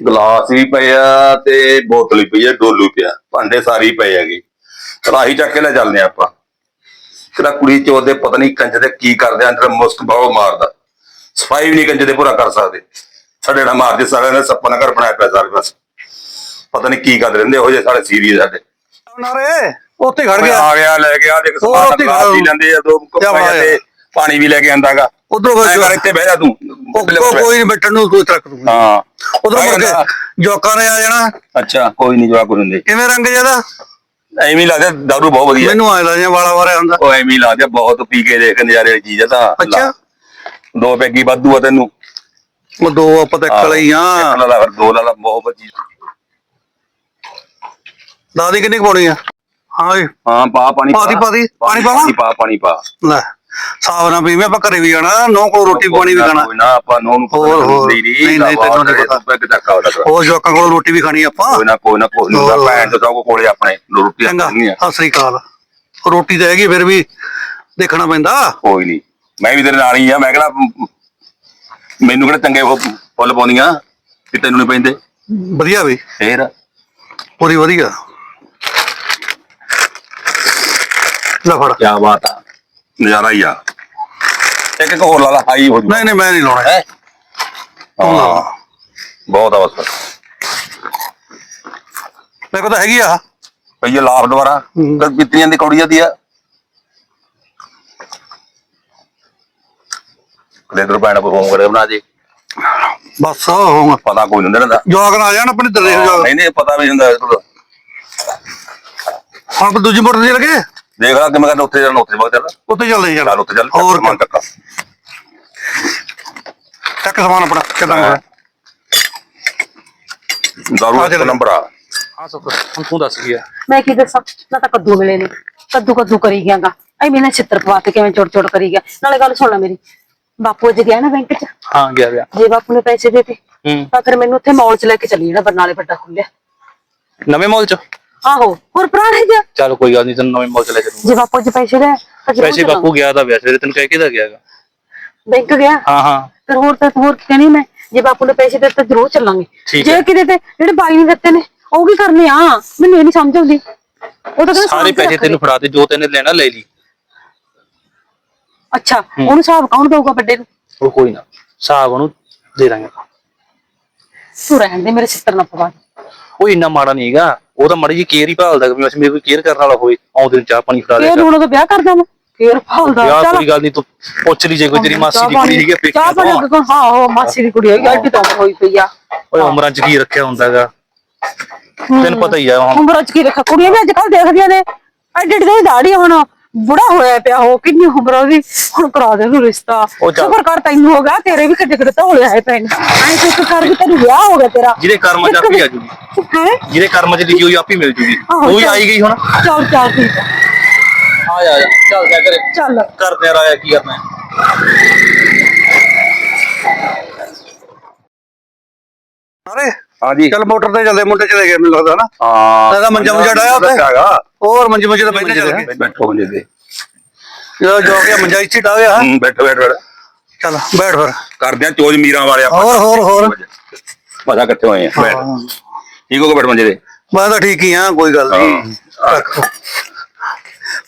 Glass ਵੀ ਪਏ ਆ ਤੇ ਬੋਤਲ ਵੀ ਪਈ ਆ ਡੋਲੂ ਪਿਆ। ਭਾਂਡੇ ਸਾਰੇ ਹੀ ਪਏ ਹੈਗੇ। ਰਾਹੀ ਚੱਕ ਕੇ ਲੈ ਚੱਲਦੇ ਆ ਆਪਾਂ। ਤੇਰਾ ਕੁੜੀ ਚੋਦ ਦੇ ਪਤਾ ਨਹੀਂ ਕੰਜ ਦੇ ਕੀ ਕਰਦੇ ਅੰਦਰ ਮੁਸਕ ਬਾਹੋ ਮਾਰਦਾ। ਸਫ਼ਾਈ ਵੀ ਨਹੀਂ ਕੰਜ ਦੇ ਪੂਰਾ ਕਰ ਸਕਦੇ। ਸਾਡੇ ਨਾਲ ਮਾਰਦੇ ਸਾਰਿਆਂ ਨੇ ਸੱਪਾਂ ਦਾ ਘਰ ਬਣਾਇਆ ਪਿਆ ਸਾਰੇ ਬਸ ਪਤਾ ਨਹੀਂ ਕੀ ਕਰਦੇ ਰਹਿੰਦੇ ਉਹ ਜੇ ਸਾਡੇ ਸੀਰੀਅਸ ਸਾਡੇ। ਨਾਰੇ ਉੱਥੇ ਖੜ ਗਿਆ। ਆ ਗਿਆ ਲੈ ਗਿਆ ਦੇਖ ਉੱਥੇ ਗਲਾਸ ਵੀ ਲੈਂਦੇ ਆ ਦੋ ਕੱਪਾਂ ਤੇ ਹੈ। ਪਾਣੀ ਵੀ ਲੈ ਕੇ ਆਂਦਾਗਾ ਉਧਰੋਂ ਮੈਂ ਕਰ ਇੱਥੇ ਬਹਿ ਜਾ ਤੂੰ। ਕੋਈ ਨਹੀਂ ਬੈਠਣ ਨੂੰ ਕੋਈ ਤਰਕ ਤੂੰ ਹਾਂ। ਉਧਰ ਮੁੜ ਕੇ ਜੋਕਾਂ ਨੇ ਆ ਜਾਣਾ। ਅੱਛਾ ਕੋਈ ਨਹੀਂ ਜਵਾਬ ਕਰੁੰਦੇ ਕਿਵੇਂ ਰੰਗ ਜ਼ਿਆਦਾ ਐਵੇਂ ਹੀ ਲੱਗਦਾ ਦਾਰੂ ਬਹੁਤ ਵਧੀਆ। ਮੈਨੂੰ ਆਏ ਲੱਗਦਾ ਵਾਲਾ ਵਾਰਾ ਹੁੰਦਾ। ਉਹ ਐਵੇਂ ਹੀ ਲੱਗਦਾ ਬਹੁਤ ਪੀ ਕੇ ਦੇਖ ਨਜ਼ਾਰੇ ਵਾਲੀ ਚੀਜ਼ ਆ ਤਾਂ। ਅੱਛਾ। ਦੋ ਪੈਗੀ ਵਾਧੂ ਆ ਤੈਨੂੰ। ਉਹ ਦੋ ਆਪਾਂ ਤਾਂ ਆਹੋ, ਕਲਈਆਂ ਇੱਕ ਲਾ ਲਾ ਫਿਰ ਦੋ ਲਾ ਲਾ ਬਹੁਤ ਵਧੀਆ। ਦਾਦੀ ਕਿੰਨੀ ਪਾਉਣੀ ਆ? ਹਾਂ ਪਾ ਪਾਣੀ ਪਾ ਦੀ, ਪਾ। ਦੀ। ਪਾਣੀ ਪਾਵਾਂ? ਪਾਣੀ ਪਾ ਪਾਣੀ ਪਾ। ਲੈ। ਸਾਵ ਨਾ ਪੀਵੇਂ ਆਪਾਂ ਘਰੇ ਵੀ ਜਾਣਾ ਨੋ ਕੋ ਰੋਟੀ ਪਾਣੀ ਵੀ ਖਾਣਾ। ਕੋਈ ਨਾ ਆਪਾਂ ਨੋ ਨੂੰ ਹੋਰ, ਹੋਰ। ਨਹੀਂ ਨਹੀਂ, ਤੈਨੂੰ ਨਹੀਂ ਪਤਾ। ਪੈਗ ਚੱਕਾ ਉਹਦਾ। ਉਹ ਜੋਕਾਂ ਕੋਲ ਰੋਟੀ ਵੀ ਖਾਣੀ ਆਪਾਂ? ਕੋਈ ਨਾ ਕੋਈ ਨਾ ਕੋਈ ਨਾ। ਭੈਣ ਤੋਂ ਸਭ ਕੋਲੇ ਆਪਣੇ ਰੋਟੀ ਨਹੀਂ ਆ। ਸਤਿ ਸ੍ਰੀ ਅਕਾਲ। ਰੋਟੀ ਤਾਂ ਹੈਗੀ ਫਿਰ ਵੀ ਦੇਖਣਾ ਪੈਂਦਾ? ਕੋਈ ਨਹੀਂ ਮੈਂ ਵੀ ਤੇਰੇ ਨਾਲ ਹੀ ਆ ਮੈਂ ਕਿਹੜਾ ਮੈਨੂੰ ਕਿਹੜੇ ਚੰਗੇ ਫੁੱਲ ਪਾਉਂਦੀਆਂ ਕਿ ਤੈਨੂੰ ਨਹੀਂ ਪੈਂਦੇ। ਵਧੀਆ ਵੀ। ਫੇਰ? ਪੂਰੀ ਵਧੀਆ। ਲੈ ਫੜ। ਕੀ ਬਾਤ ਆ। ਨਜ਼ਾਰਾ ਹੀ ਆ। ਇੱਕ ਇੱਕ ਹੋਰ ਲਾ ਲਾ ਹਾਈ ਹੋ ਜੂ। ਨਹੀਂ ਨਹੀਂ ਮੈਂ ਨਹੀਂ ਲਾਉਣਾ। ਹੈ? ਬਹੁਤ ਆ ਬਸ। ਮੇਰੇ ਕੋਲ ਤਾਂ ਹੈਗੀ ਆ। ਪਈਏ ਲਾਫ ਦੁਆਰਾ ਬਿੱਤੀਆਂ ਦੀ ਕੌੜੀਆਂ ਦੀ ਆ। ਕਦੇ ਦਰ ਪੈਣਾ ਪਰਫਾਰਮ ਕਰੇ ਬਣਾ ਜੇ ਬਸ ਹੋਊਗਾ ਪਤਾ ਕੋਈ ਨਹੀਂ ਹੁੰਦਾ ਜੋਗ ਨਾ ਆ ਜਾਣ ਆਪਣੇ ਜੋਗ ਨਹੀਂ ਨਹੀਂ ਪਤਾ ਵੀ ਹੁੰਦਾ। ਹੁਣ ਦੂਜੀ ਮੋਟਰ ਤੇ ਲੱਗੇ ਦੇਖ ਲਾ ਕਿਵੇਂ ਕਰਨਾ ਉੱਥੇ ਜਾਣਾ ਉੱਥੇ ਬਗ ਚੱਲ ਉੱਤੇ ਚੱਲਦੇ ਚੱਲ। ਚੱਲ ਉੱਥੇ ਚੱਲ ਹੋਰ ਸਮਾਨ ਚੱਕਾ। ਚੱਕ ਸਮਾਨ ਆਪਣਾ ਕਿਦਾਂ ਹਾਂ। ਦਾਰੂ ਆ ਚੱਲ। ਨੰਬਰ ਆ। ਹਾਂ ਸੁੱਕ ਹੁਣ ਤੂੰ ਦੱਸ ਗਿਆ ਮੈਂ ਕੀ ਦੱਸਾਂ? ਨਾ ਤਾਂ ਕੱਦੂ ਮਿਲੇ ਨੇ ਕੱਦੂ ਕੱਦੂ ਕਰੀ ਗਿਆਗਾ। ਐ ਮੈਨੇ ਛਿੱਤਰ ਪਵਾ ਕੇ ਕਿਵੇਂ ਚੋੜ ਚੋੜ ਕਰੀ ਗਿਆ। ਨਾਲੇ ਗੱਲ ਸੁਣ ਲੈ ਮੇਰੀ ਬਾਪੂ ਅੱਜ ਗਿਆ ਨਾ ਬੈਂਕ 'ਚ? ਹਾਂ ਗਿਆ ਗਿਆ। ਜੇ ਬਾਪੂ ਨੇ ਪੈਸੇ ਦੇਤੇ ਹੂੰ। ਤਾਂ ਫਿਰ ਮੈਨੂੰ ਉੱਥੇ ਮਾਲ 'ਚ ਲੈ ਕੇ ਚੱਲੀ ਜਿਹੜਾ ਬਰਨਾਲੇ ਵੱਡਾ ਖੁੱਲਿਆ ਨਵੇਂ ਮਾਲ ਚ? ਆਹੋ ਹੋਰ ਪੁਰਾਣੇ ਜਿਹਾ ਚੱਲ ਕੋਈ ਗੱਲ ਨਹੀਂ ਤੈਨੂੰ ਨਵੇਂ ਮਾਲ ਚ ਲੈ ਚੱਲੂਗਾ। ਜੇ ਬਾਪੂ ਅੱਜ ਪੈਸੇ ਲੈ ਤਾਂ ਜ਼ਰੂਰ ਪੈਸੇ ਬਾਪੂ ਗਿਆ ਤਾਂ ਵਿਆਹ ਸਵੇਰੇ ਤੈਨੂੰ ਕਹਿ ਕੇ ਦਾ ਗਿਆਗਾ ਬੈਂਕ ਗਿਆ? ਹਾਂ ਹਾਂ। ਫਿਰ ਹੋਰ ਤਾਂ ਹੋਰ ਕੀ ਕਹਿਣੀ ਮੈਂ। ਜੇ ਬਾਪੂ ਨੇ ਪੈਸੇ ਦਿੱਤੇ ਤਾਂ ਜ਼ਰੂਰ ਚੱਲਾਂਗੇ। ਠੀਕ ਜੇ ਹੈ। ਕਿਤੇ ਤੇ ਜਿਹੜੇ ਬਾਈ ਨੇ ਦਿੱਤੇ ਨੇ ਉਹ ਕੀ ਕਰਨੇ ਆ? ਮੈਨੂੰ ਇਹ ਨਹੀਂ ਸਮਝ ਆਉਂਦੀ। ਉਹ ਤਾਂ ਕਹਿੰਦਾ ਸਾਰੇ ਸਾਂਭ ਕੇ ਪੈਸੇ ਰੱਖ ਤੈਨੂੰ ਫੜਾ ਤੇ ਜੋ ਤੈਨੇ ਲੈਣਾ ਲੈ ਲਈ। ਲਈ। ਅੱਛਾ ਉਹਨੂੰ ਹਿਸਾਬ ਕੌਣ ਦਊਗਾ ਵੱਡੇ ਨੂੰ? ਉਹ ਕੋਈ ਨਾ ਹਿਸਾਬ ਉਹਨੂੰ ਦੇ ਦਾਂਗੇ ਤੂੰ ਰਹਿਣ ਦੇ ਮੇਰੇ ਛਿੱਤਰ ਨਾ ਪਵਾ ਉਹ ਇੰਨਾ ਮਾੜਾ ਨਹੀਂਗਾ ਉਹ ਤਾਂ ਮਾੜੀ ਜੀ ਕੇਅਰ ਹੀ ਭਾਲਦਾ ਵੀ ਅਸੀਂ ਮੇਰੇ ਕੋਈ ਕੇਅਰ ਕਰਨ ਵਾਲਾ ਹੋਏ ਆਉਂਦੇ ਨੂੰ ਚਾਹ ਪਾਣੀ ਫੜਾ ਫੇਰ ਲਿਆ ਹੁਣ ਤਾਂ ਵਿਆਹ ਕਰਦਾ ਮੈਂ ਫੇਰ ਫਾਲਦਾ ਯਾਰ ਕੋਈ ਗੱਲ ਨਹੀਂ ਤੂੰ ਪੁੱਛ ਲਈ ਜੇ ਕੋਈ ਤੇਰੀ ਮਾਸੀ ਦੀ ਕੁੜੀ ਹੈਗੀ ਪਾਣੀ- ਚਾਹ ਪਾਣੀ ਤੋਂ ਹਾਂ ਉਹ ਮਾਸੀ ਦੀ ਕੁੜੀ ਹੈਗੀ ਅੱਡੀ ਤੋਂ ਹੋਈ ਪਈ ਆ। ਓਏ ਉਮਰਾਂ ਚ ਕੀ ਰੱਖਿਆ ਹੁੰਦਾਗਾ? ਤੈਨੂੰ ਪਤਾ ਹੀ ਆ ਹੁਣ। ਉਮਰ ਚ ਕੀ ਰੱਖਾ ਕੁੜੀਆਂ ਵੀ ਅੱਜ ਕੱਲ ਦੇਖਦੀਆਂ ਨੇ। ਐਡੀ ਦੀ ਦਾੜੀ ਹੁਣ। ਬੁੜਾ ਹੋਇਆ ਪਿਆ ਉਹ ਕਿੰਨੀ ਉਮਰ ਉਹਦੀ? ਹੁਣ ਕਰਾ ਦੇ ਨੂੰ ਰਿਸ਼ਤਾ। ਉਹ ਚੱਲ। ਸ਼ੁਕਰ ਕਰ ਤੈਨੂੰ ਹੋ ਗਿਆ ਤੇਰੇ ਵੀ ਕਿੱਡੇ ਕਿੱਡੇ ਧੋਲੇ ਆਏ ਨੇ। ਐਂ ਸ਼ੁਕਰ ਕਰ ਵੀ ਤੈਨੂੰ ਵਿਆਹ ਹੋ ਗਿਆ ਤੇਰਾ। ਜਿਹਦੇ ਕਰਮਾਂ ਚ ਆਪੀ ਆ ਜੂਗੀ। ਹੈ? ਜਿਹਦੇ ਕਰਮਾਂ ਚ ਲਿਖੀ ਹੋਈ ਆਪੀ ਮਿਲ ਜੂਗੀ। ਆਹੋ, ਉਹ ਵੀ ਚੱਲ। ਆਈ ਗਈ ਹੁਣ। ਚੱਲ ਚੱਲ ਠੀਕ ਆ। ਆ ਜਾ ਆ ਜਾ। ਚੱਲ ਜਾ ਕਰੇ ਚੱਲ। ਕਰਦੇ ਆ ਰਾਇਆ ਕੀ ਕਰਨਾ ਹੈ? ਅਰੇ ਹਾਂਜੀ। ਚੱਲ ਮੋਟਰ ਤੇ ਚੱਲਦੇ ਮੁੰਡੇ ਚਲੇ ਗਏ ਮੈਨੂੰ ਲੱਗਦਾ ਨਾ। ਹਾਂ। ਇਹਦਾ ਮੰਜਾ ਮੁੰਜਾ ਡਾਇਆ ਉੱਥੇ? ਹੈਗਾ ਹੋਰ ਮੰਜੇ ਮੰਜੇ ਤਾਂ ਬੈਠੇ ਚੱਲ ਬੈਠੋ ਮੰਜੇ ਤੇ। ਜਦੋਂ ਜੋ ਗਿਆ ਮੰਜਾ ਇੱਥੇ ਡਾ ਗਿਆ ਹੂੰ, ਬੈਠੋ ਬੈਠੋ ਬੈਠੋ। ਚੱਲ ਬੈਠ ਫਿਰ। ਕਰਦੇ ਆ ਚੋਜ ਮੀਰਾਂ ਵਾਲੇ ਆਪਾਂ। ਹੋਰ ਹੋਰ ਹੋਰ। ਮਜ਼ਾ ਇਕੱਠੇ ਹੋਏ ਆ ਬੈਠ। ਠੀਕ ਹੋ ਗਿਆ ਬੈਠ ਮੰਜੇ ਤੇ? ਮੈਂ ਤਾਂ ਠੀਕ ਹੀ ਆ ਕੋਈ ਗੱਲ ਨਹੀਂ।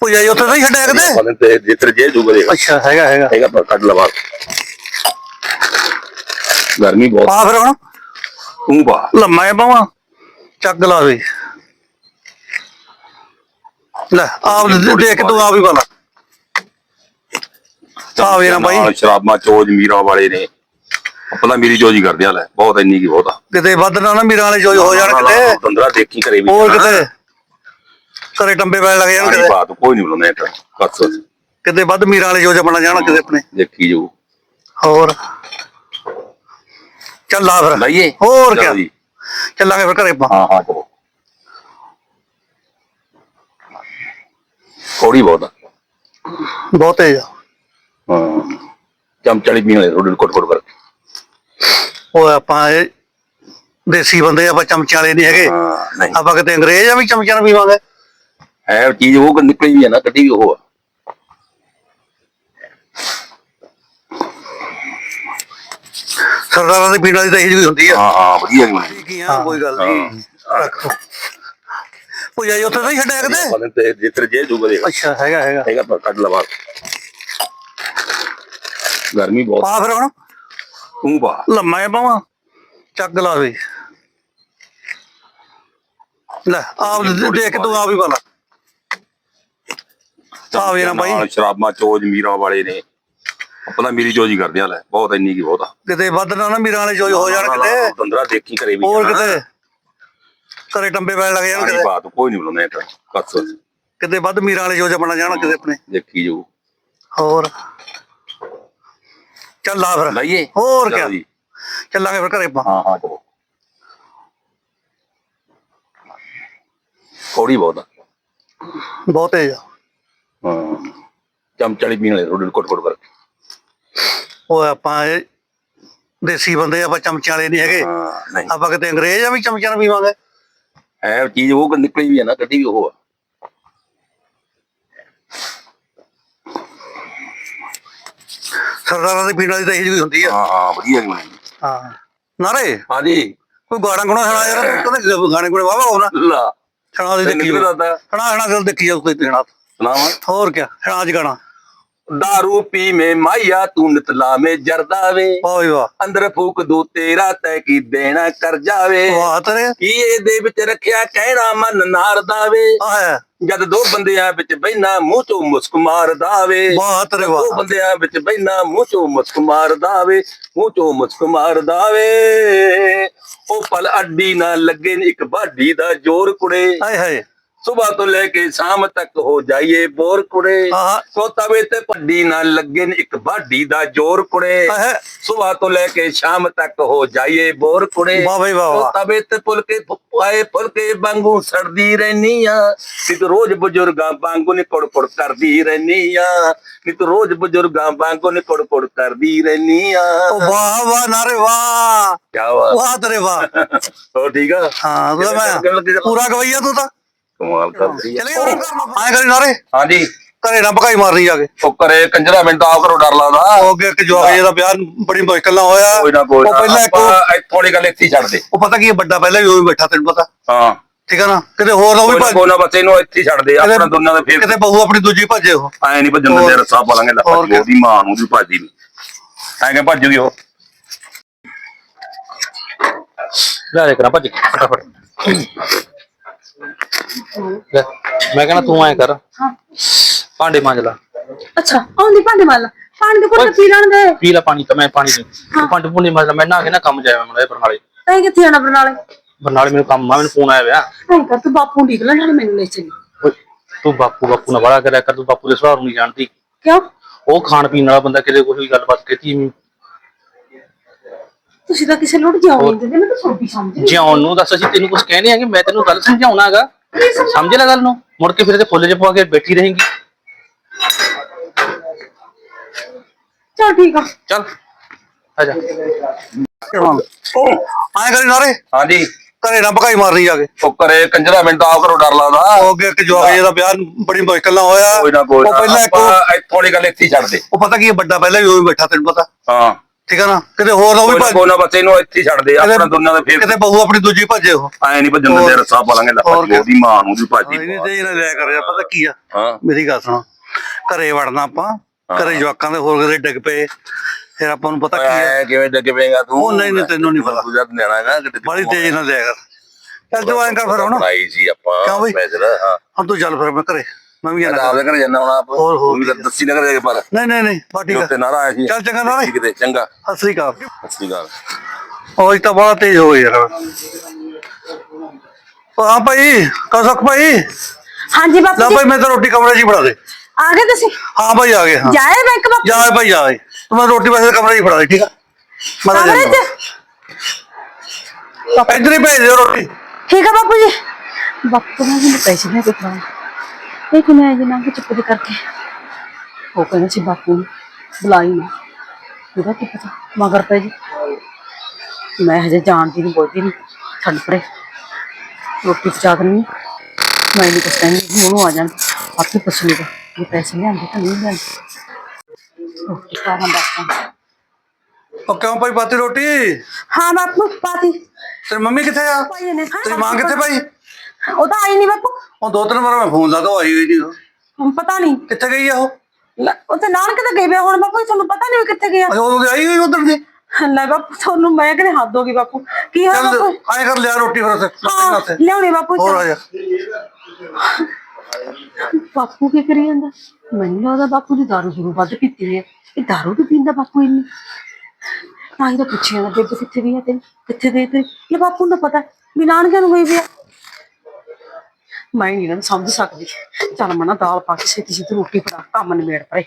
ਉਹ ਜਾਈ ਉੱਥੇ ਤਾਂ ਹੀ ਛੱਡਿਆ ਕਿਤੇ ਪਤਾ ਤੇ ਜਿੱਤਰ ਜੇ ਜੂਗਾ ਦੇਖ। ਅੱਛਾ ਹੈਗਾ ਹੈਗਾ। ਹੈਗਾ ਪਰ ਕੱਢ ਲਵਾ। ਗਰਮੀ ਬਹੁਤ। ਪਾ ਫਿਰ ਹੁਣ। ਤੂੰ ਪਾ। ਲੰਮਾ ਪਾਵਾਂ। ਚੱਕ ਲਾ ਦੇ ਲੈ ਆਪ ਦੇਖ ਕੇ ਤੂੰ ਆਪ ਹੀ ਪਾ ਲਾ। ਆ ਵੇ ਨਾ ਬਾਈ। ਨਾਲ ਸ਼ਰਾਬਾਂ ਚੋਜ ਮੀਰਾਂ ਵਾਲੇ ਨੇ। ਪਤਾ ਮੇਰੀ ਚੋਜੀ ਕਰਦੇ ਆ ਲੈ ਬਹੁਤ ਇੰਨੀ ਕੀ ਬਹੁਤਾ ਕਿਤੇ ਵੱਧ ਨਾ ਨਾ ਮੀਰਾਂ ਵਾਲੇ ਜੋ ਹੋ ਜਾਣ ਕਿਤੇ। ਤੰਦਰਾ ਦੇਖੀ ਕਰੇ ਵੀ। ਹੋਰ ਕਿਤੇ। ਘਰੇ ਟੰਬੇ ਪੈਣ ਲੱਗ ਜਾਣ ਕਿਤੇ। ਬਾਤ ਕੋਈ ਨਹੀਂ ਬੁਲਾਉਂਦਾ ਇੱਕ ਕੱਸ ਕਿਤੇ ਵੱਧ ਮੀਰਾਂ ਵਾਲੇ ਜੋ ਜਪਣਾ ਜਾਣ ਕਿਤੇ ਆਪਣੇ। ਦੇਖੀ ਜਾਊ। ਹੋਰ। ਚੱਲ ਆ ਫਿਰ। ਲਾਈਏ। ਹੋਰ ਚਲੋ ਕਿਆ ਜੀ। ਚੱਲਾਂਗੇ ਫਿਰ ਘਰੇ ਆਪਾਂ। ਹਾਂ ਹਾਂ ਚਲੋ ਥੋੜੀ ਬਹੁਤ ਆ। ਬਹੁਤ ਆ। ਹਾਂ। ਚਮਚੜੀ ਪੀਣ ਵਾਲੇ ਰੋਡ ਕੋਟ ਕੋਟ ਕਰ ਉਹ ਆਪਾਂ ਇਹ ਦੇਸੀ ਬੰਦੇ ਆਪਾਂ ਚਮਚਿਆਂ ਵਾਲੇ ਨਹੀਂ ਹੈਗੇ। ਹਾਂ ਨਹੀਂ। ਆਪਾਂ ਕਿਤੇ ਅੰਗਰੇਜ਼ ਆ ਵੀ ਚਮਚਿਆਂ ਨਾਲ ਪੀਵਾਂਗੇ? ਹੈ ਚੀਜ਼ ਉਹ ਨਿਕਲੀ ਵੀ ਹੈ ਨਾ ਕੱਢੀ ਵੀ ਉਹ ਆ। ਸਰਦਾਰਾਂ ਦੀ ਪੀਣ ਵਾਲੀ ਤਾਂ ਇਹ ਜਿਹੀ ਹੁੰਦੀ ਆ। ਹਾਂ ਹਾਂ ਵਧੀਆ ਜੀ। ਕੀ ਆ ਕੋਈ ਗੱਲ ਨਹੀਂ। ਜਾਈ ਉੱਥੇ ਤਾਂ ਹੀ ਛੱਡਿਆ ਕਿਤੇ? ਤੇ ਜਿੱਤਰ ਜੇ ਜੂਗਾ ਦੇਖ ਅੱਛਾ ਹੈਗਾ ਹੈਗਾ। ਹੈਗਾ ਪਰ ਕੱਢ ਲਵਾ। ਗਰਮੀ ਬਹੁਤ। ਪਾ ਫਿਰ ਹੁਣ। ਤੂੰ ਪਾ। ਲੰਮਾ ਹੈ ਬਾਵਾ ਚੱਕ ਲਾ ਵੇ। ਲੈ ਆਪ ਦੇਖ ਤੂੰ ਆਪ ਹੀ ਪਾ ਲਾ। ਆ ਵੇ ਨਾ ਨਾਲ ਸ਼ਰਾਬਾਂ ਚੋਜ ਮੀਰਾਂ ਵਾਲੇ ਨੇ। ਆਪਣਾ ਮੇਰੀ ਚੋਜ ਹੀ ਕਰਦੇ ਆ ਲੈ। ਬਹੁਤ ਇੰਨੀ ਕੀ ਬਹੁਤ ਆ। ਕਿਤੇ ਵੱਧ ਨਾ ਨਾ ਮੀਰਾਂ ਵਾਲੇ ਜੋ ਹੋ ਜਾਣ ਕਿਤੇ। ਤੰਦਰਾ ਦੇਖੀ ਕਰੇ ਵੀ ਹੋਰ। ਕਿਤੇ। ਘਰੇ ਟੰਬੇ ਪੈਣ ਲੱਗ ਜਾਣ ਪਾਣੀ ਕਿਤੇ। ਪਾ ਤੂੰ ਕੋਈ ਨਹੀਂ ਬੁਲਾਉਂਦਾ ਕੱਸ ਕਿਤੇ ਵੱਧ ਮੀਰਾਂ ਵਾਲੇ ਜੋ ਬਣਾ ਜਾਣ ਕਿਤੇ ਆਪਣੇ। ਦੇਖੀ ਜੋ ਹੋਰ। ਚੱਲ ਲਾ ਫਿਰ। ਲਾਈਏ। ਹੋਰ ਚਲੋ ਕਿਆ। ਜੀ। ਚੱਲਾਂਗੇ ਫਿਰ ਘਰੇ ਆਪਾਂ। ਹਾਂ ਹਾਂ ਚਲੋ। ਥੋੜੀ ਬਹੁਤ ਆ। ਬਹੁਤ ਤੇਜ਼ ਆ। ਹਾਂ। ਚਮਚੜੀ ਪੀਣ ਵਾਲੇ ਰੋਡ ਕੋਟ ਕੋਟ ਕਰਕੇ ਉਹ ਆਪਾਂ ਇਹ ਦੇਸੀ ਬੰਦੇ ਆ, ਆਪਾਂ ਚਮਚਿਆਂ ਵਾਲੇ ਨਹੀਂ ਹੈਗੇ। ਹਾਂ ਨਹੀਂ। ਆਪਾਂ ਕਿਤੇ ਅੰਗਰੇਜ਼ ਆ ਵੀ ਚਮਚਿਆਂ ਨਾਲ ਪੀਵਾਂਗੇ। ਹੈ ਚੀਜ਼ ਉਹ ਨਿਕਲੀ ਵੀ ਹੈ ਨਾ ਕੱਢੀ ਵੀ ਉਹ ਆ। ਸਰਦਾਰਾਂ ਦੀ ਪੀਣ ਵਾਲੀ ਤਾਂ ਇਹ ਜਿਹੀ ਹੁੰਦੀ ਆ। ਹਾਂ ਹਾਂ ਵਧੀਆ ਜੀ ਹਾਂ। ਨਾਰੇ? ਹਾਂਜੀ। ਕੋਈ ਗਾਣਾ ਗੁਣਾ ਸੁਣਾ ਯਾਰ ਕਹਿੰਦਾ ਗਾਣੇ ਗੁਣੇ ਵਾਵਾ ਹੋਣਾ। ਲਾ। ਸੁਣਾ ਦੇ ਦੇਖੀ ਸੁਣਾ ਸੁਣਾ ਦਿਲ ਦੇਖੀ ਜਾਊ ਕੋਈ ਦੇਣਾ ਸੁਣਾਵਾ? ਹੋਰ ਕਿਆ ਸੁਣਾ ਅੱਜ ਗਾਣਾ। दारू पी में माइया तू नितला में जरदावे ਵਾਹ ਵੀ ਵਾਹ ਅੰਦਰ ਫੂਕ ਦੂ ਤੇਰਾ ਤੈ ਕੀ ਦੇਣਾ ਕਰ ਜਾਵੇ ਵਾਹ ਤੇਰੇ ਕੀ ਇਹਦੇ ਵਿੱਚ ਰੱਖਿਆ ਕਹਿਣਾ ਮਨ ਨਾਰ ਦਾਵੇ ਆ ਹੈ ਜਦ ਦੋ ਬੰਦਿਆਂ ਵਿੱਚ ਬੈਨਾ ਮੂੰਹ ਚੋਂ ਮੁਸਕ ਮਾਰਦਾ ਵੇ ਵਾਹ ਤੇਰੇ ਦੋ ਵਾਹ ਬੰਦਿਆਂ ਵਿੱਚ ਬੈਨਾ ਮੂੰਹ ਚੋਂ ਮੁਸਕ ਮਾਰਦਾ ਵੇ ਮੂੰਹ ਚੋਂ ਮੁਸਕ ਮਾਰਦਾ ਵੇ ਉਹ ਪਲ ਅੱਡੀ ਨਾ ਲੱਗੇ ਨੀ ਇੱਕ ਬਾਢੀ ਦਾ ਜ਼ੋਰ ਕੁੜੇ ਹਾਏ ਹਾਏ ਸਵੇਰ ਤੋਂ ਲੈ ਕੇ ਸ਼ਾਮ ਤੱਕ ਹੋ ਜਾਈਏ ਬੋਰ ਕੁੜੇ। ਸੋ ਤਵੇ ਤੇ ਭੱਡੀ ਨਾ ਲੱਗੇ ਨੀ ਇੱਕ ਬਾਢੀ ਦਾ ਜ਼ੋਰ ਕੁੜੇ। ਸਵੇਰ ਤੋਂ ਲੈ ਕੇ ਸ਼ਾਮ ਤੱਕ ਹੋ ਜਾਈਏ ਬੋਰ ਕੁੜੇ। ਵਾਹ ਵਾਹ ਸੋ ਵਾਹ ਤਵੇ ਤੇ ਫੁਲਕੇ ਆਏ ਫੁਲਕੇ ਵਾਂਗੂ ਸੜਦੀ ਰਹਿਨੀ ਆ ਨਿਤ ਰੋਜ਼ ਬਜ਼ੁਰਗਾਂ ਵਾਂਗੂ ਨੀ ਕੁੜ ਕੁੜ ਕਰਦੀ ਰਹਿਨੀ ਆ ਨਿਤ ਰੋਜ਼ ਬਜ਼ੁਰਗਾਂ ਵਾਂਗੂ ਨੀ ਕੁੜ ਕੁੜ ਕਰਦੀ ਰਹਿਨੀ ਆ ਵਾਹ ਵਾਹ ਨਾਰੇ ਵਾਹ। ਕੀ ਬਾਤ। ਵਾਹ ਤੇਰੇ ਵਾਹ। ਹੋ ਠੀਕ ਆ? ਹਾਂ ਪੂਰਾ ਗਵਈਆ ਤੂੰ ਤਾਂ? ਕਮਾਲ ਕਰਦੀ ਆ। ਚਲੇ ਆਏ ਕਰੀ ਨਾਰੇ। ਹਾਂਜੀ। ਘਰੇ ਨਾ ਭਕਾਈ ਮਾਰਨੀ ਜਾ ਕੇ। ਉਹ ਕਰੇ ਕੰਜਰਾ ਮੈਨੂੰ ਤਾਂ ਆਪ ਕਰੋ ਡਰ ਲੱਗਦਾ। ਹੋ ਗਿਆ ਕਿ ਜਵਾਕ ਜੀ ਦਾ ਵਿਆਹ ਬੜੀ ਮੁਸ਼ਕਲ ਨਾਲ ਹੋਇਆ। ਕੋਈ ਨਾ ਕੋਈ ਉਹ ਨਾ ਪਹਿਲਾਂ ਇੱਕ ਆਪਾਂ ਥੋੜੀ ਗੱਲ ਇੱਥੇ ਹੀ ਛੱਡ ਦੇ। ਉਹ ਪਤਾ ਕੀ ਹੈ, ਵੱਡਾ ਪਹਿਲਾਂ ਵੀ ਉਹ ਬੈਠਾ ਤੈਨੂੰ ਪਤਾ। ਹਾਂ। ਠੀਕ ਹੈ ਨਾ? ਕਿਤੇ ਹੋਰ ਨਾ ਉਹ ਵੀ ਕੋਈ ਨਾ ਭੱਜ ਕੋਈ ਨਾ ਬੱਚੇ ਨੂੰ ਇੱਥੇ ਹੀ ਛੱਡ ਦੇ ਆਪਣਾ ਦੋਨਾਂ ਦਾ ਫੇਰ ਕਿਤੇ ਬਹੂ ਆਪਣੀ ਦੂਜੀ ਭੱਜੇ ਉਹ। ਐ ਨਹੀਂ ਭੱਜਣ ਦਿੰਦੇ ਰੱਸਾ ਪਾ ਲਾਂਗੇ ਹੋਰ ਲੱਪਾ ਉਹਦੀ ਮਾਂ ਨੂੰ ਵੀ ਭੱਜਦੀ ਨਹੀਂ ਐ ਕਿ ਭੱਜੂਗੀ ਉਹ? ਲੈ ਦੇ ਕਰਾਂ ਭੱਜ ਫਟਾਫਟ। ਲੈ, ਮੈਂ ਕਹਿੰਦਾ ਤੂੰ ਐ ਕਰ। ਹਾਂ। ਭਾਂਡੇ ਮਾਂਜ ਲਾ। ਅੱਛਾ ਆਉਂਦੀ ਭਾਂਡੇ ਮਾਲ ਪਾਣੀ ਦੇ ਕੋਲ ਪੀ ਲੈਣ ਦੇ। ਪੀ ਲੈ ਪਾਣੀ ਤਾਂ ਮੈਂ ਪਾਣੀ ਦੇ। ਤੂੰ ਭਾਂਡੇ ਭੁੰਡੇ ਮਾਂਜ ਲਾ ਮੈਂ ਨਾ ਕੇ ਨਾ ਕੰਮ ਜਾਇਆ ਮੈਂ ਬਰਨਾਲੇ। ਤੈਂ ਕਿੱਥੇ ਜਾਣਾ ਬਰਨਾਲੇ? ਬਰਨਾਲੇ ਮੈਨੂੰ ਕੰਮ ਆ ਮੈਨੂੰ ਫੋਨ ਆਇਆ ਵਿਆ ਐਂ ਕਰ ਤੂੰ ਬਾਪੂ ਨੂੰ ਢੀਕ ਲੈ ਨਾਲੇ ਮੈਨੂੰ ਲੈ ਚਲੀ। ਓਏ, ਤੂੰ ਬਾਪੂ ਬਾਪੂ ਨਾਲ ਬੜਾ ਕਰਿਆ ਕਰ ਤੂੰ ਬਾਪੂ ਦੇ ਸੁਭਾਅ ਨੂੰ ਨਹੀਂ ਜਾਣਦੀ। ਕਿਉਂ? ਉਹ ਖਾਣ ਪੀਣ ਵਾਲਾ ਬੰਦਾ ਕਿਤੇ ਕੋਈ ਗੱਲਬਾਤ ਕੀਤੀ ਨਹੀਂ ਤੁਸੀਂ ਤਾਂ ਕਿਸੇ ਜਾਉਂ ਨਹੀਂ ਦਿੰਦੇ ਮੈਂ ਤਾਂ ਸੋਚੀ ਸਮਝ ਜਿਉਣ ਨੂੰ ਦੱਸ ਅਸੀਂ ਤੈਨੂੰ ਕੁਝ ਕਹਿਣੇ ਆਂਗੇ ਮੈਂ ਤੈਨੂੰ ਗੱਲ ਸਮਝਾਉਣਾ ਹੈਗਾ। ਸਮਝ ਲੈ ਗੱਲ ਨੂੰ ਮੁੜ ਕੇ ਫਿਰ ਤੇ ਫੁੱਲ ਚ ਪਾ ਕੇ ਬੈਠੀ ਰਹੇਂਗੀ। ਚਲ ਠੀਕ ਆ। ਚੱਲ ਆ ਜਾ। ਆਏ ਕਰੀ ਨਾਰੇ? ਹਾਂਜੀ। ਘਰੇ ਨਾ ਭਕਾਈ ਮਾਰਨੀ ਜਾ ਕੇ। ਉਹ ਕਰੇ ਕੰਜਰਾ ਮੈਨੂੰ ਤਾਂ ਆਪ ਕਰੋ ਡਰ ਲੱਗਦਾ। ਹੋ ਗਿਆ ਕਿ ਜਵਾਕ ਜੀ ਦਾ ਵਿਆਹ ਬੜੀ ਮੁਸ਼ਕਲ ਨਾਲ ਹੋਇਆ। ਕੋਈ ਨਾ ਕੋਈ ਉਹ ਨਾ ਪਹਿਲਾਂ ਇੱਕ ਥੋੜੀ ਗੱਲ ਇੱਥੇ ਹੀ ਛੱਡ ਦੇ। ਉਹ ਪਤਾ ਕੀ ਹੈ, ਵੱਡਾ ਪਹਿਲਾਂ ਵੀ ਉਹ ਬੈਠਾ ਤੈਨੂੰ ਪਤਾ। ਹਾਂ। ਠੀਕ ਹੈ ਨਾ? ਕਿਤੇ ਹੋਰ ਨਾ ਉਹ ਕੋਈ ਵੀ ਨਾ ਭੱਜ ਕੋਈ ਨਾ ਬੱਚੇ ਨੂੰ ਇੱਥੇ ਹੀ ਛੱਡ ਦੇ ਆਪਣਾ ਦੋਨਾਂ ਦਾ ਫੇਰ ਕਿਤੇ ਬਹੂ ਆਪਣੀ ਦੂਜੀ ਭੱਜੇ ਉਹ। ਐ ਨਹੀਂ ਭੱਜਣ ਦਿੰਦੇ ਰੱਸਾ ਪਾ ਲਾਂਗੇ ਹੋਰ ਕਿਆ। ਉਹਦੀ ਮਾਂ ਨੂੰ ਵੀ ਭੱਜਦੀ ਇਹਨੇ ਤੇ ਇਹਨਾਂ ਲਿਆ ਕਰ ਪਤਾ ਕੀ ਆ? ਹਾਂ। ਮੇਰੀ ਗੱਲ ਸੁਣ। ਘਰੇ ਵੜਨਾ ਆਪਾਂ ਘਰੇ ਜਵਾਕਾਂ ਦੇ ਹੋਰ ਕਿਤੇ ਡਿੱਗ ਪਏ ਫਿਰ ਆਪਾਂ ਨੂੰ ਪਤਾ ਕੀ ਐ ਕਿਵੇਂ ਡੱਗੇ ਪਏਗਾ ਤੂੰ? ਉਹ ਨਹੀਂ, ਨਹੀਂ, ਤੈਨੂੰ ਨਹੀਂ ਪਤਾ। ਤੂੰ ਜਦ ਨਿਆਣਾ ਹੈਗਾ ਕਿਤੇ ਬੜੀ ਤੇਜ਼ ਨਾਲ ਲਿਆ ਕਰ। ਚੱਲ ਤੂੰ ਐਂ ਕਰ ਫਿਰ ਹੁਣ। ਬਣਾਈ ਸੀ ਆਪਾਂ ਕਿਉਂ ਬਈ? ਹਾਂ। ਹੁਣ ਤੂੰ ਚੱਲ ਫਿਰ ਮੈਂ ਘਰੇ। ਮੈਂ ਵੀ ਜਾਣਾ ਆਪਦੇ ਘਰੇ ਜਾਣਾ ਹੁਣ ਆਪ। ਹੋਰ, ਹੋਰ। ਦੱਸੀ ਨਾ ਕਰੇ ਪਰ ਨਹੀਂ ਨਹੀਂ ਨਹੀਂ ਬਾ ਠੀਕ ਉੱਤੇ ਆ ਨਾਰਾ ਆਇਆ ਸੀ। ਚੱਲ ਚੰਗਾ ਨਾ ਠੀਕ ਤੇ ਚੰਗਾ। ਸਤਿ ਸ੍ਰੀ ਅਕਾਲ। ਸਤਿ ਸ਼੍ਰੀ ਅਕਾਲ। ਉਹ ਇਹ ਤਾਂ ਬੜਾ ਤੇਜ਼ ਹੋ ਗਿਆ ਯਾਰ। ਹਾਂ ਭਾਈ ਕਸਕ ਭਾਈ? ਹਾਂਜੀ ਲੈ ਬਾਪੂ ਜੀ। ਭਾਈ ਮੈਂ ਤਾਂ ਰੋਟੀ ਕਮਰੇ 'ਚ ਹੀ ਫੜਾ ਦੇ। ਆ ਗਏ ਤੁਸੀਂ? ਹਾਂ ਭਾਈ ਆ ਗਏ ਹਾਂ। ਜਾਏ ਬੈਂਕ ਬਾਪੂ ਜਾ? ਭਾਈ ਜਾ ਤੂੰ ਮੈਂ ਰੋਟੀ ਵੈਸੇ ਕਮਰੇ 'ਚ ਫੜਾ ਦੇ ਠੀਕ ਆ? ਮੈਂ ਤਾਂ। ਚ ਇੱਧਰ ਹੀ ਭੇਜ ਦਿਓ ਰੋਟੀ। ਠੀਕ ਆ ਬਾਪੂ ਜੀ। ਬਾਪੂ ਨੇ ਮੈਨੂੰ ਪੈਸੇ ਦੇ ਕੇ ਫੜਾ ਇਹ ਨਾ ਕਿ ਚੁੱਪ ਦੇ ਕਰਕੇ? ਉਹ ਕਹਿੰਦਾ ਸੀ ਬਾਪੂ ਨੂੰ ਬੁਲਾਈ ਨਾ। ਇਹਦਾ ਕੀ ਪਤਾ ਮਗਰ ਪੈ ਜੀ। ਮੈਂ ਹਜੇ ਜਾਣਦੀ ਨਹੀਂ ਬੋਲਦੀ ਨਹੀਂ ਛੱਡ ਪਰੇ। ਰੋਟੀ ਪਚਾ ਦਿੰਦੀ। ਮੈਂ ਨਹੀਂ ਕੁਛ ਕਹਿੰਦੀ ਉਹਨੂੰ ਆ ਜਾਣ। ਆਪੇ ਪੁੱਛ ਲੂਗਾ ਇਹ ਪੈਸੇ ਲਿਆਂਦੇ ਤਾਂ ਨਹੀਂ ਲਿਆਂਦੇ। ਰੋਟੀ ਖਾਣਾ ਬਾਪੂ ਉਹ ਕਿਉਂ ਭਾਈ ਪਾਤੀ ਰੋਟੀ? ਹਾਂ ਬਾਪੂ ਪਾਤੀ। ਤੇਰੀ ਮੰਮੀ ਕਿੱਥੇ ਆ? ਤੇਰੀ ਮਾਂ ਕਿੱਥੇ ਭਾਈ ਉਹ ਤਾਂ ਆਈ ਨਹੀਂ ਬਾਪੂ। ਉਹ ਦੋ ਤਿੰਨ ਵਾਰ ਮੈਂ ਫੋਨ ਲਾਤਾ ਉਹ ਆਈ ਹੋਈ ਨਹੀਂ ਹੁਣ ਪਤਾ ਨਹੀਂ ਕਿੱਥੇ ਗਈ ਆ ਉਹ? ਉਹ ਤੇ ਨਾਨਕੇ ਤਾਂ ਗਏ ਵੇ ਆ, ਹੁਣ ਬਾਪੂ ਤੁਹਾਨੂੰ ਪਤਾ ਨਹੀਂ ਕਿੱਥੇ ਗਿਆ ਅੱਛਾ ਉਦੋਂ ਦੀ ਆਈ ਹੋਈ ਉਧਰ ਦੀ? ਲੈ ਬਾਪੂ ਤੁਹਾਨੂੰ ਮੈਂ ਕਿਹੜੇ ਹੱਦ ਹੋ ਗਈ ਬਾਪੂ। ਕੀ ਹੋਇਆ ਚੱਲ ਬਾਪੂ? ਆਏ ਕਰ ਲਿਆ ਰੋਟੀ ਫਿਰ ਉੱਥੇ ਹਾਂ ਉੱਥੇ ਲਿਆਉਣੀ ਬਾਪੂ ਹੋਰ। ਆ ਜਾ। ਬਾਪੂ ਕੀ ਕਰੀ ਜਾਂਦਾ? ਮੈਨੂੰ ਲੱਗਦਾ ਬਾਪੂ ਦੀ ਦਾਰੂ ਜ਼ਰੂਰ ਵੱਧ ਪੀਤੀ ਹੈ। ਇਹ ਦਾਰੂ ਵੀ ਪੀਂਦਾ ਬਾਪੂ ਇੰਨੀ? ਤਾਂ ਹੀ ਤਾਂ ਪੁੱਛਿਆ ਨਾ ਬੇਬੇ ਕਿੱਥੇ ਗਈ ਹੈ ਤੇਰੀ ਕਿੱਥੇ ਗਈ ਤੇ ਇਹ ਬਾਪੂ ਨੂੰ ਪਤਾ ਵੀ ਨਾਨਕਿਆਂ ਨੂੰ ਗਈ ਵੀ ਆ। ਮੈਂ ਨਹੀਂ ਨੂੰ ਸਮਝ ਸਕਦੀ। ਚੱਲ ਮਨਾ ਦਾਲ ਪਾ ਕੇ ਛੇਤੀ ਛੇਤੀ ਰੋਟੀ ਬਣਾ, ਕੰਮ ਨਿਬੇੜ ਪਰੇ।